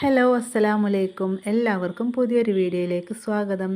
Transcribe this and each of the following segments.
Hello അസ്സലാമലൈക്കും എല്ലാവർക്കും പുതിയൊരു വീഡിയോയിലേക്ക് സ്വാഗതം.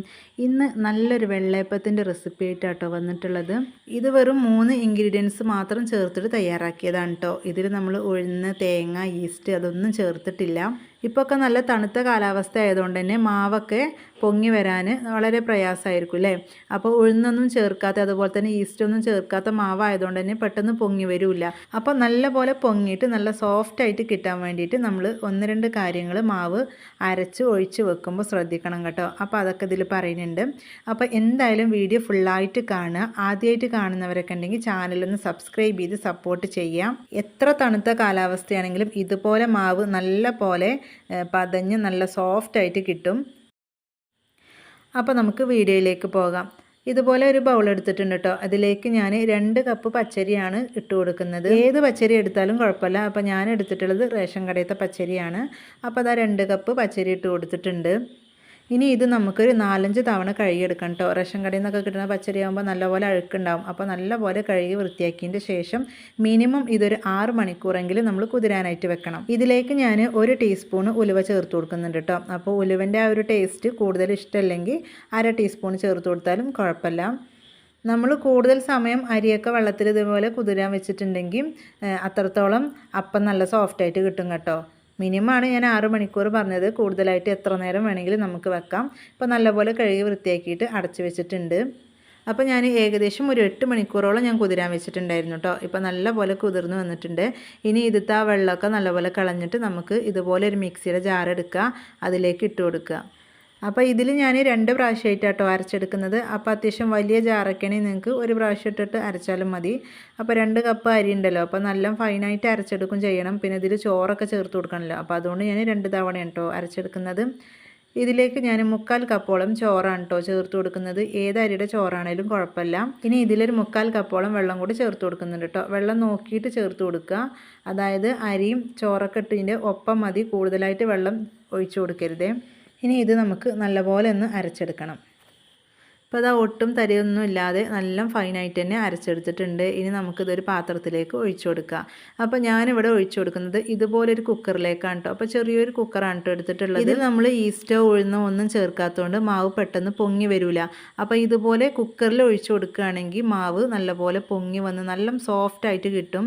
ഇന്ന് നല്ലൊരു വെള്ളയപ്പത്തിന്റെ റെസിപ്പി ആയിട്ടാട്ടോ വന്നിട്ടുള്ളത്. ഇത് വെറും മൂന്ന് ഇൻഗ്രീഡിയൻസ് മാത്രം ചേർത്തിട്ട് തയ്യാറാക്കിയതാണ് കേട്ടോ ഇതിൽ നമ്മൾ ഉഴുന്ന് തേങ്ങ ഈസ്റ്റ് അതൊന്നും ചേർത്തിട്ടില്ല. ഇപ്പോൾ ഒക്കെ നല്ല തണുത്ത കാലാവസ്ഥ ആയതുകൊണ്ട് തന്നെ മാവൊക്കെ പൊങ്ങി വരാൻ വളരെ പ്രയാസമായിരിക്കും അല്ലേ? അപ്പോൾ ഉഴുന്നൊന്നും ചേർക്കാത്ത അതുപോലെ തന്നെ ഈസ്റ്റ് ഒന്നും ചേർക്കാത്ത മാവായതുകൊണ്ട് തന്നെ പെട്ടെന്ന് പൊങ്ങി വരില്ല. അപ്പോൾ നല്ല പോലെ പൊങ്ങിയിട്ട് നല്ല സോഫ്റ്റ് ആയിട്ട് കിട്ടാൻ വേണ്ടിയിട്ട് നമ്മൾ ഒന്ന് രണ്ട് കാര്യങ്ങൾ മാവ് അരച്ച് ഒഴിച്ച് വെക്കുമ്പോൾ ശ്രദ്ധിക്കണം കേട്ടോ. അപ്പോൾ അതൊക്കെ ഇതിൽ പറയുന്നുണ്ട്. അപ്പോൾ എന്തായാലും വീഡിയോ ഫുള്ളായിട്ട് കാണുക. ആദ്യമായിട്ട് കാണുന്നവരൊക്കെ ഉണ്ടെങ്കിൽ ചാനലൊന്ന് സബ്സ്ക്രൈബ് ചെയ്ത് സപ്പോർട്ട് ചെയ്യാം. എത്ര തണുത്ത കാലാവസ്ഥയാണെങ്കിലും ഇതുപോലെ മാവ് നല്ല പോലെ പതഞ്ഞ് നല്ല സോഫ്റ്റായിട്ട് കിട്ടും. അപ്പോൾ നമുക്ക് വീഡിയോയിലേക്ക് പോകാം. ഇതുപോലെ ഒരു ബൗൾ എടുത്തിട്ടുണ്ട് കേട്ടോ അതിലേക്ക് ഞാൻ രണ്ട് കപ്പ് പച്ചരിയാണ് ഇട്ട് കൊടുക്കുന്നത്. ഏത് പച്ചരി എടുത്താലും കുഴപ്പമില്ല. അപ്പോൾ ഞാൻ എടുത്തിട്ടുള്ളത് റേഷൻ കടയത്തെ പച്ചരിയാണ്. അപ്പോൾ അതാ രണ്ട് കപ്പ് പച്ചരി ഇട്ട് കൊടുത്തിട്ടുണ്ട്. ഇനി ഇത് നമുക്കൊരു നാലഞ്ച് തവണ കഴുകിയെടുക്കണം കേട്ടോ റേഷൻ കടയിൽ നിന്നൊക്കെ കിട്ടുന്ന പച്ചരി ആകുമ്പോൾ നല്ലപോലെ അഴുക്കുണ്ടാവും. അപ്പോൾ നല്ലപോലെ കഴുകി വൃത്തിയാക്കിയതിന്റെ ശേഷം മിനിമം ഇതൊരു ആറ് മണിക്കൂറെങ്കിലും നമ്മൾ കുതിരാനായിട്ട് വെക്കണം. ഇതിലേക്ക് ഞാൻ ഒരു ടീസ്പൂൺ ഉലുവ ചേർത്ത് കൊടുക്കുന്നുണ്ട് കേട്ടോ അപ്പോൾ ഉലുവന്റെ ആ ഒരു ടേസ്റ്റ് കൂടുതൽ ഇഷ്ടമല്ലെങ്കിൽ അര ടീസ്പൂൺ ചേർത്ത് കൊടുത്താലും കുഴപ്പമില്ല നമ്മൾ കൂടുതൽ സമയം അരിയൊക്കെ വെള്ളത്തിൽ ഇതുപോലെ കുതിരാൻ വെച്ചിട്ടുണ്ടെങ്കിൽ അത്രത്തോളം അപ്പം നല്ല സോഫ്റ്റായിട്ട് കിട്ടും കേട്ടോ. മിനിമമാണ് ഞാൻ ആറ് മണിക്കൂർ പറഞ്ഞത്. കൂടുതലായിട്ട് എത്ര നേരം വേണമെങ്കിലും നമുക്ക് വെക്കാം. ഇപ്പോൾ നല്ലപോലെ കഴുകി വൃത്തിയാക്കിയിട്ട് അടച്ചു വെച്ചിട്ടുണ്ട്. അപ്പോൾ ഞാൻ ഏകദേശം ഒരു എട്ട് മണിക്കൂറോളം ഞാൻ കുതിരാൻ വെച്ചിട്ടുണ്ടായിരുന്നു കേട്ടോ. ഇപ്പോൾ നല്ലപോലെ കുതിർന്ന് വന്നിട്ടുണ്ട്. ഇനി ഇതിത്തെ ആ വെള്ളമൊക്കെ നല്ലപോലെ കളഞ്ഞിട്ട് നമുക്ക് ഇതുപോലെ ഒരു മിക്സിയുടെ ജാർ എടുക്കുക. അതിലേക്ക് ഇട്ട് കൊടുക്കുക. അപ്പോൾ ഇതിൽ ഞാൻ രണ്ട് പ്രാവശ്യമായിട്ടാട്ടോ അരച്ചെടുക്കുന്നത്. അപ്പോൾ അത്യാവശ്യം വലിയ ജാറൊക്കെയാണ് നിങ്ങൾക്ക് ഒരു പ്രാവശ്യം ഇട്ടിട്ട് അരച്ചാലും മതി. അപ്പോൾ രണ്ട് കപ്പ് അരി ഉണ്ടല്ലോ അപ്പോൾ നല്ല ഫൈനായിട്ട് അരച്ചെടുക്കും ചെയ്യണം. പിന്നെ ഇതിൽ ചോറൊക്കെ ചേർത്ത് കൊടുക്കണമല്ലോ അപ്പോൾ അതുകൊണ്ട് ഞാൻ രണ്ട് തവണയാണ് കേട്ടോ അരച്ചെടുക്കുന്നത്. ഇതിലേക്ക് ഞാൻ മുക്കാൽ കപ്പോളം ചോറാണ് കേട്ടോ ചേർത്ത് കൊടുക്കുന്നത്. ഏത് അരിയുടെ ചോറാണേലും കുഴപ്പമില്ല. ഇനി ഇതിലൊരു മുക്കാൽ കപ്പോളം വെള്ളം കൂടി ചേർത്ത് കൊടുക്കുന്നുണ്ട് കേട്ടോ വെള്ളം നോക്കിയിട്ട് ചേർത്ത് കൊടുക്കുക. അതായത് അരിയും ചോറൊക്കെ ഇട്ടതിന്റെ ഒപ്പം മതി. കൂടുതലായിട്ട് വെള്ളം ഒഴിച്ചു കൊടുക്കരുതേ. ഇനി ഇത് നമുക്ക് നല്ലപോലെ ഒന്ന് അരച്ചെടുക്കണം. അപ്പോൾ അതാ ഒട്ടും തരിയൊന്നും ഇല്ലാതെ നല്ല ഫൈനായിട്ട് തന്നെ അരച്ചെടുത്തിട്ടുണ്ട്. ഇനി നമുക്കിതൊരു പാത്രത്തിലേക്ക് ഒഴിച്ചു കൊടുക്കാം. അപ്പോൾ ഞാനിവിടെ ഒഴിച്ചു കൊടുക്കുന്നത് ഇതുപോലൊരു കുക്കറിലേക്കാണ് കേട്ടോ അപ്പോൾ ചെറിയൊരു കുക്കറാണ് കേട്ടോ എടുത്തിട്ടുള്ളത്. ഇതിൽ നമ്മൾ ഈസ്റ്റോ ഉഴുന്നോ ഒന്നും ചേർക്കാത്തതുകൊണ്ട് മാവ് പെട്ടെന്ന് പൊങ്ങി വരില്ല അപ്പോൾ ഇതുപോലെ കുക്കറിൽ ഒഴിച്ചു കൊടുക്കുകയാണെങ്കിൽ മാവ് നല്ലപോലെ പൊങ്ങി വന്ന് നല്ല സോഫ്റ്റായിട്ട് കിട്ടും.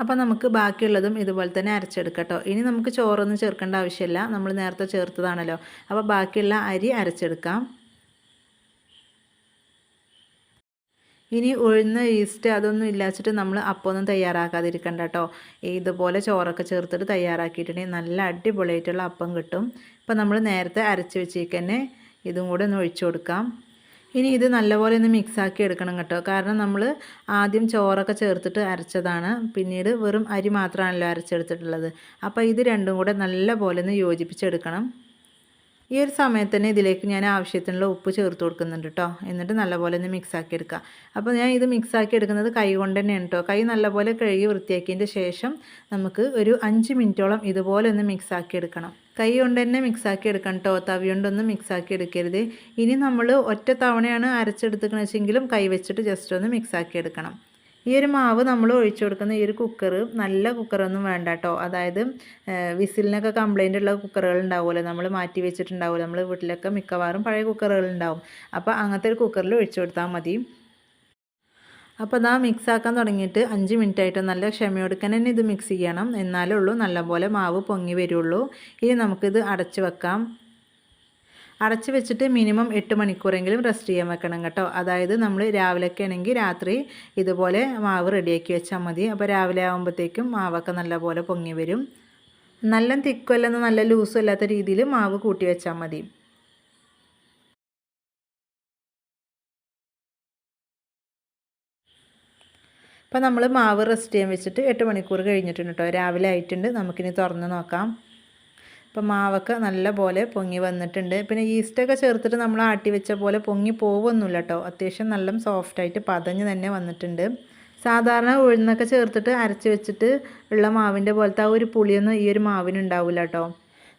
അപ്പോൾ നമുക്ക് ബാക്കിയുള്ളതും ഇതുപോലെ തന്നെ അരച്ചെടുക്കട്ടോ. ഇനി നമുക്ക് ചോറൊന്നും ചേർക്കേണ്ട ആവശ്യമില്ല. നമ്മൾ നേരത്തെ ചേർത്തതാണല്ലോ. അപ്പോൾ ബാക്കിയുള്ള അരി അരച്ചെടുക്കാം. ഇനി ഉഴുന്ന ഈസ്റ്റ് അതൊന്നും ഇല്ലാച്ചിട്ട് നമ്മൾ ഒന്നും തയ്യാറാക്കാതിരിക്കണ്ട കേട്ടോ ഇതുപോലെ ചോറൊക്കെ ചേർത്തിട്ട് തയ്യാറാക്കിയിട്ടുണ്ടെങ്കിൽ നല്ല അടിപൊളിയായിട്ടുള്ള അപ്പം കിട്ടും. ഇപ്പം നമ്മൾ നേരത്തെ അരച്ച് വെച്ചേക്കന്നെ ഇതും കൂടെ ഒന്ന് ഒഴിച്ചു കൊടുക്കാം. ഇനി ഇത് നല്ലപോലെ ഒന്ന് മിക്സാക്കി എടുക്കണം കേട്ടോ. കാരണം നമ്മൾ ആദ്യം ചോറൊക്കെ ചേർത്തിട്ട് അരച്ചതാണ്. പിന്നീട് വെറും അരി മാത്രമാണല്ലോ അരച്ചെടുത്തിട്ടുള്ളത്. അപ്പോൾ ഇത് രണ്ടും കൂടെ നല്ലപോലെ ഒന്ന് യോജിപ്പിച്ചെടുക്കണം. ഈ ഒരു സമയത്ത് തന്നെ ഇതിലേക്ക് ഞാൻ ആവശ്യത്തിനുള്ള ഉപ്പ് ചേർത്ത് കൊടുക്കുന്നുണ്ട് കേട്ടോ എന്നിട്ട് നല്ലപോലെ ഒന്ന് മിക്സാക്കി എടുക്കുക. അപ്പോൾ ഞാൻ ഇത് മിക്സാക്കി എടുക്കുന്നത് കൈ കൊണ്ട് തന്നെയാണ് കേട്ടോ കൈ നല്ലപോലെ കഴുകി വൃത്തിയാക്കിയതിന്റെ ശേഷം നമുക്ക് ഒരു അഞ്ച് മിനിറ്റോളം ഇതുപോലെ ഒന്ന് മിക്സാക്കി എടുക്കണം. കൈ കൊണ്ട് തന്നെ മിക്സാക്കി എടുക്കണം കേട്ടോ തവി കൊണ്ടൊന്നും മിക്സാക്കി എടുക്കരുത്. ഇനി നമ്മൾ ഒറ്റ തവണയാണ് അരച്ചെടുത്തുക്കണെന്ന് കൈ വെച്ചിട്ട് ജസ്റ്റ് ഒന്ന് മിക്സാക്കി എടുക്കണം. ഈ ഒരു മാവ് നമ്മൾ ഒഴിച്ചു കൊടുക്കുന്ന ഈ ഒരു കുക്കർ നല്ല കുക്കറൊന്നും വേണ്ട കേട്ടോ അതായത് വിസിലിനൊക്കെ കംപ്ലൈന്റ് ഉള്ള കുക്കറുകൾ ഉണ്ടാവുമല്ലോ. നമ്മൾ മാറ്റി വെച്ചിട്ടുണ്ടാവുമല്ലോ. നമ്മൾ വീട്ടിലൊക്കെ മിക്കവാറും പഴയ കുക്കറുകൾ ഉണ്ടാവും. അപ്പോൾ അങ്ങനത്തെ ഒരു കുക്കറിൽ ഒഴിച്ചു കൊടുത്താൽ മതി. അപ്പോൾ അതാ മിക്സ് ആക്കാൻ തുടങ്ങിയിട്ട് അഞ്ച് മിനിറ്റ് ആയിട്ട് നല്ല ക്ഷമയോടുക്കാൻ തന്നെ ഇത് മിക്സ് ചെയ്യണം. എന്നാലേ ഉള്ളൂ. നല്ലപോലെ മാവ് പൊങ്ങി വരുള്ളൂ. ഇനി നമുക്കിത് അടച്ച് വെക്കാം. അടച്ച് വെച്ചിട്ട് മിനിമം എട്ട് മണിക്കൂറെങ്കിലും റെസ്റ്റ് ചെയ്യാൻ വെക്കണം കേട്ടോ. അതായത് നമ്മൾ രാവിലെയൊക്കെ ആണെങ്കിൽ രാത്രി ഇതുപോലെ മാവ് റെഡിയാക്കി വെച്ചാൽ മതി. അപ്പോൾ രാവിലെ ആകുമ്പോഴത്തേക്കും മാവൊക്കെ നല്ലപോലെ പൊങ്ങി വരും. നല്ല തിക്കുമല്ലെന്ന് നല്ല ലൂസും അല്ലാത്ത രീതിയിൽ മാവ് കൂട്ടി വെച്ചാൽ മതി. അപ്പോൾ നമ്മൾ മാവ് റെസ്റ്റ് ചെയ്യാൻ വെച്ചിട്ട് എട്ട് മണിക്കൂർ കഴിഞ്ഞിട്ടുണ്ട് കേട്ടോ. രാവിലെ ആയിട്ടുണ്ട്. നമുക്കിനി തുറന്ന് നോക്കാം. അപ്പോൾ മാവൊക്കെ നല്ല പോലെ പൊങ്ങി വന്നിട്ടുണ്ട്. പിന്നെ ഈസ്റ്റൊക്കെ ചേർത്തിട്ട് നമ്മൾ ആട്ടി വെച്ച പോലെ പൊങ്ങി പോവുമൊന്നുമില്ല കേട്ടോ. അത്യാവശ്യം നല്ല സോഫ്റ്റായിട്ട് പതഞ്ഞ് തന്നെ വന്നിട്ടുണ്ട്. സാധാരണ ഉഴുന്നൊക്കെ ചേർത്തിട്ട് അരച്ച് വെച്ചിട്ട് ഉള്ള മാവിന്റെ പോലത്തെ ആ ഒരു പുളിയൊന്നും ഈ ഒരു മാവിനുണ്ടാവില്ല കേട്ടോ.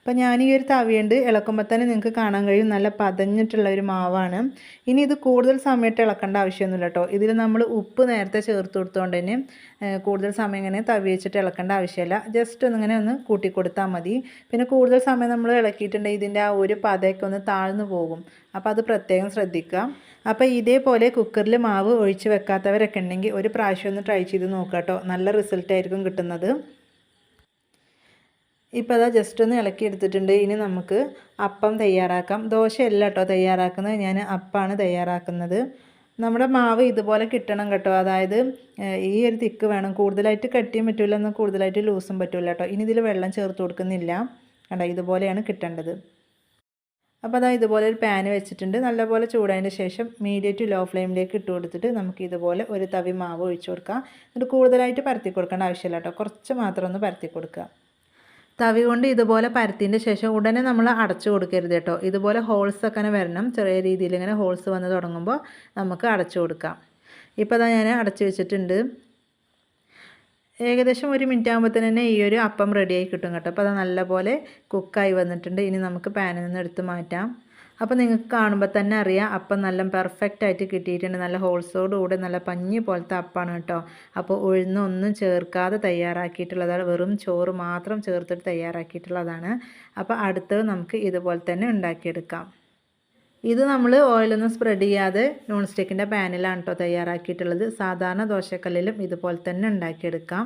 അപ്പം ഞാൻ ഈ ഒരു തവിയുണ്ട്. ഇളക്കുമ്പോൾ തന്നെ നിങ്ങൾക്ക് കാണാൻ കഴിയും. നല്ല പതഞ്ഞിട്ടുള്ള ഒരു മാവാണ്. ഇനി ഇത് കൂടുതൽ സമയത്ത് ഇളക്കേണ്ട ആവശ്യമൊന്നുമില്ല കേട്ടോ ഇതിൽ നമ്മൾ ഉപ്പ് നേരത്തെ ചേർത്ത് കൊടുത്തുകൊണ്ട് തന്നെ കൂടുതൽ സമയം ഇങ്ങനെ തവി വെച്ചിട്ട് ഇളക്കേണ്ട ആവശ്യമില്ല. ജസ്റ്റ് ഒന്നിങ്ങനെ ഒന്ന് കൂട്ടി കൊടുത്താൽ മതി. പിന്നെ കൂടുതൽ സമയം നമ്മൾ ഇളക്കിയിട്ടുണ്ടെങ്കിൽ ഇതിന്റെ ആ ഒരു പതയൊക്കെ ഒന്ന് താഴ്ന്നു പോകും. അപ്പോൾ അത് പ്രത്യേകം ശ്രദ്ധിക്കുക. അപ്പോൾ ഇതേപോലെ കുക്കറിൽ മാവ് ഒഴിച്ച് വെക്കാത്തവരൊക്കെ ഉണ്ടെങ്കിൽ ഒരു പ്രാവശ്യം ഒന്ന് ട്രൈ ചെയ്ത് നോക്കുക കേട്ടോ നല്ല റിസൾട്ടായിരിക്കും കിട്ടുന്നത്. ഇപ്പോൾ അതാ ജസ്റ്റ് ഒന്ന് ഇളക്കി എടുത്തിട്ടുണ്ട്. ഇനി നമുക്ക് അപ്പം തയ്യാറാക്കാം. ദോശയല്ല കേട്ടോ തയ്യാറാക്കുന്നത്. ഞാൻ അപ്പമാണ് തയ്യാറാക്കുന്നത്. നമ്മുടെ മാവ് ഇതുപോലെ കിട്ടണം കേട്ടോ. അതായത് ഈ ഒരു തിക്ക് വേണം. കൂടുതലായിട്ട് കട്ടിയും പറ്റില്ല എന്നാൽ കൂടുതലായിട്ട് ലൂസും പറ്റില്ല കേട്ടോ ഇനി ഇതിൽ വെള്ളം ചേർത്ത് കൊടുക്കുന്നില്ല. കണ്ടോ ഇതുപോലെയാണ് കിട്ടേണ്ടത്. അപ്പോൾ അതാ ഇതുപോലെ ഒരു പാന് വെച്ചിട്ടുണ്ട്. നല്ലപോലെ ചൂടായതിന് ശേഷം മീഡിയം ടു ലോ ഫ്ലെയിമിലേക്ക് ഇട്ട് കൊടുത്തിട്ട് നമുക്ക് ഇതുപോലെ ഒരു തവി മാവ് ഒഴിച്ചു കൊടുക്കാം. എന്നിട്ട് കൂടുതലായിട്ട് പരത്തി കൊടുക്കേണ്ട ആവശ്യമില്ല കേട്ടോ കുറച്ച് മാത്രം ഒന്ന് പരത്തി കൊടുക്കുക. തവി കൊണ്ട് ഇതുപോലെ പരത്തിന്റെ ശേഷം ഉടനെ നമ്മൾ അടച്ചു കൊടുക്കരുത് കേട്ടോ. ഇതുപോലെ ഹോൾസ് ഒക്കെ വരണം. ചെറിയ രീതിയിൽ ഇങ്ങനെ ഹോൾസ് വന്ന് തുടങ്ങുമ്പോൾ നമുക്ക് അടച്ചു കൊടുക്കാം. ഇപ്പോൾ അതാ ഞാൻ അടച്ചു വെച്ചിട്ടുണ്ട്. ഏകദേശം ഒരു മിനിറ്റ് ആകുമ്പോഴത്തേന് തന്നെ ഈ ഒരു അപ്പം റെഡിയായി കിട്ടും കേട്ടോ. അപ്പോൾ അത് നല്ലപോലെ കുക്കായി വന്നിട്ടുണ്ട്. ഇനി നമുക്ക് പാനിൽ നിന്ന് എടുത്ത് മാറ്റാം. അപ്പോൾ നിങ്ങൾക്ക് കാണുമ്പോൾ തന്നെ അറിയാം. അപ്പം നല്ല പെർഫെക്റ്റ് ആയിട്ട് കിട്ടിയിട്ടുണ്ട്. നല്ല ഹോൾസോടുകൂടെ നല്ല പഞ്ഞി പോലത്തെ അപ്പാണ് കേട്ടോ. അപ്പോൾ ഉഴുന്നൊന്നും ചേർക്കാതെ തയ്യാറാക്കിയിട്ടുള്ളതാണ്. വെറും ചോറ് മാത്രം ചേർത്തിട്ട് തയ്യാറാക്കിയിട്ടുള്ളതാണ്. അപ്പോൾ അടുത്തത് നമുക്ക് ഇതുപോലെ തന്നെ ഉണ്ടാക്കിയെടുക്കാം. ഇത് നമ്മൾ ഓയിലൊന്നും സ്പ്രെഡ് ചെയ്യാതെ നോൺ സ്റ്റിക്കിന്റെ പാനിലാണ് കേട്ടോ തയ്യാറാക്കിയിട്ടുള്ളത്. സാധാരണ ദോശക്കല്ലിലും ഇതുപോലെ തന്നെ ഉണ്ടാക്കിയെടുക്കാം.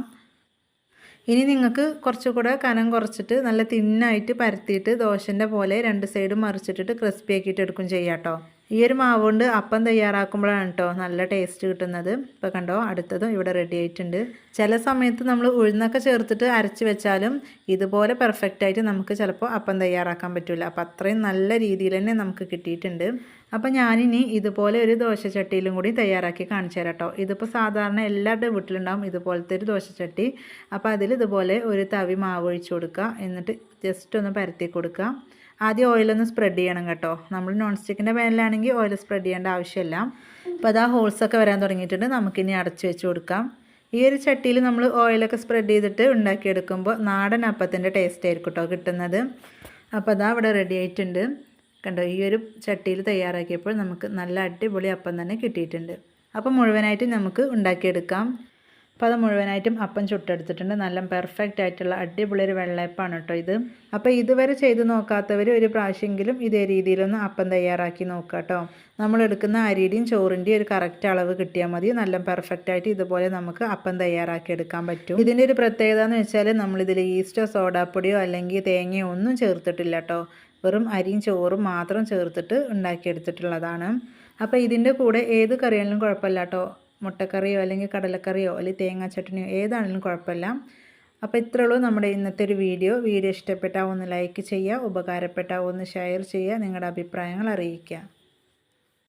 ഇനി നിങ്ങൾക്ക് കുറച്ചുകൂടെ കനം കുറച്ചിട്ട് നല്ല തിന്നായിട്ട് പരത്തിയിട്ട് ദോശന്റെ പോലെ രണ്ട് സൈഡും മറിച്ചിട്ടിട്ട് ക്രിസ്പി ആക്കിയിട്ട് എടുക്കും ചെയ്യാം കേട്ടോ ഈ ഒരു മാവ് കൊണ്ട് അപ്പം തയ്യാറാക്കുമ്പോഴാണ് കേട്ടോ നല്ല ടേസ്റ്റ് കിട്ടുന്നത്. ഇപ്പോൾ കണ്ടോ അടുത്തതും ഇവിടെ റെഡി ആയിട്ടുണ്ട്. ചില സമയത്ത് നമ്മൾ ഉഴുന്നൊക്കെ ചേർത്തിട്ട് അരച്ച് വെച്ചാലും ഇതുപോലെ പെർഫെക്റ്റായിട്ട് നമുക്ക് ചിലപ്പോൾ അപ്പം തയ്യാറാക്കാൻ പറ്റില്ല അപ്പോൾ അത്രയും നല്ല രീതിയിൽ തന്നെ നമുക്ക് കിട്ടിയിട്ടുണ്ട്. അപ്പോൾ ഞാനിനി ഇതുപോലെ ഒരു ദോശച്ചട്ടിയിലും കൂടി തയ്യാറാക്കി കാണിച്ചു തരാം കേട്ടോ ഇതിപ്പോൾ സാധാരണ എല്ലാവരുടെ വീട്ടിലുണ്ടാവും ഇതുപോലത്തെ ഒരു ദോശച്ചട്ടി. അപ്പോൾ അതിൽ ഇതുപോലെ ഒരു തവി മാവ് ഒഴിച്ച് കൊടുക്കുക. എന്നിട്ട് ജസ്റ്റ് ഒന്ന് പരത്തി കൊടുക്കുക. ആദ്യം ഓയിലൊന്ന് സ്പ്രെഡ് ചെയ്യണം കേട്ടോ. നമ്മൾ നോൺ സ്റ്റിക്കിന്റെ പാനിലാണെങ്കിൽ ഓയിൽ സ്പ്രെഡ് ചെയ്യേണ്ട ആവശ്യമില്ല. അപ്പോൾ അത് ഹോൾസൊക്കെ വരാൻ തുടങ്ങിയിട്ടുണ്ട്. നമുക്കിനി അടച്ചു വെച്ച് കൊടുക്കാം. ഈ ഒരു ചട്ടിയിൽ നമ്മൾ ഓയിലൊക്കെ സ്പ്രെഡ് ചെയ്തിട്ട് ഉണ്ടാക്കിയെടുക്കുമ്പോൾ നാടൻ അപ്പത്തിന്റെ ടേസ്റ്റ് ആയിരിക്കും കേട്ടോ കിട്ടുന്നത്. അപ്പോൾ അതാ ഇവിടെ റെഡി ആയിട്ടുണ്ട്. കണ്ടോ ഈ ഒരു ചട്ടിയിൽ തയ്യാറാക്കിയപ്പോൾ നമുക്ക് നല്ല അടിപൊളി അപ്പം തന്നെ കിട്ടിയിട്ടുണ്ട്. അപ്പം മുഴുവനായിട്ട് നമുക്ക് ഉണ്ടാക്കിയെടുക്കാം. അപ്പോൾ അത് മുഴുവനായിട്ടും അപ്പം ചുട്ടെടുത്തിട്ടുണ്ട്. നല്ല പെർഫെക്റ്റ് ആയിട്ടുള്ള അടിപൊളി ഒരു വെള്ളയപ്പാണ് കേട്ടോ ഇത്. അപ്പോൾ ഇതുവരെ ചെയ്ത് നോക്കാത്തവർ ഒരു പ്രാവശ്യമെങ്കിലും ഇതേ രീതിയിലൊന്ന് അപ്പം തയ്യാറാക്കി നോക്കുക കേട്ടോ. നമ്മൾ എടുക്കുന്ന അരിയുടെയും ചോറിന്റെയും ഒരു കറക്റ്റ് അളവ് കിട്ടിയാൽ മതി. നല്ല പെർഫെക്റ്റ് ആയിട്ട് ഇതുപോലെ നമുക്ക് അപ്പം തയ്യാറാക്കി എടുക്കാൻ പറ്റും. ഇതിന്റെ ഒരു പ്രത്യേകത എന്ന് വെച്ചാൽ നമ്മളിതിൽ ഈസ്റ്റോ സോഡാപ്പൊടിയോ അല്ലെങ്കിൽ തേങ്ങയോ ഒന്നും ചേർത്തിട്ടില്ല കേട്ടോ. വെറും അരിയും ചോറും മാത്രം ചേർത്തിട്ട് ഉണ്ടാക്കിയെടുത്തിട്ടുള്ളതാണ്. അപ്പോൾ ഇതിന്റെ കൂടെ ഏത് കറിയാണെങ്കിലും കുഴപ്പമില്ല കേട്ടോ. മുട്ടക്കറിയോ അല്ലെങ്കിൽ കടലക്കറിയോ അല്ലെങ്കിൽ തേങ്ങാ ചട്ടണിയോ ഏതാണെങ്കിലും കുഴപ്പമില്ല. അപ്പോൾ ഇത്രേ ഉള്ളൂ നമ്മുടെ ഇന്നത്തെ ഒരു വീഡിയോ. വീഡിയോ ഇഷ്ടപ്പെട്ടാൽ ഒന്ന് ലൈക്ക് ചെയ്യുക ഉപകാരപ്പെട്ടാൽ ഒന്ന് ഷെയർ ചെയ്യുക നിങ്ങളുടെ അഭിപ്രായങ്ങൾ അറിയിക്കുക.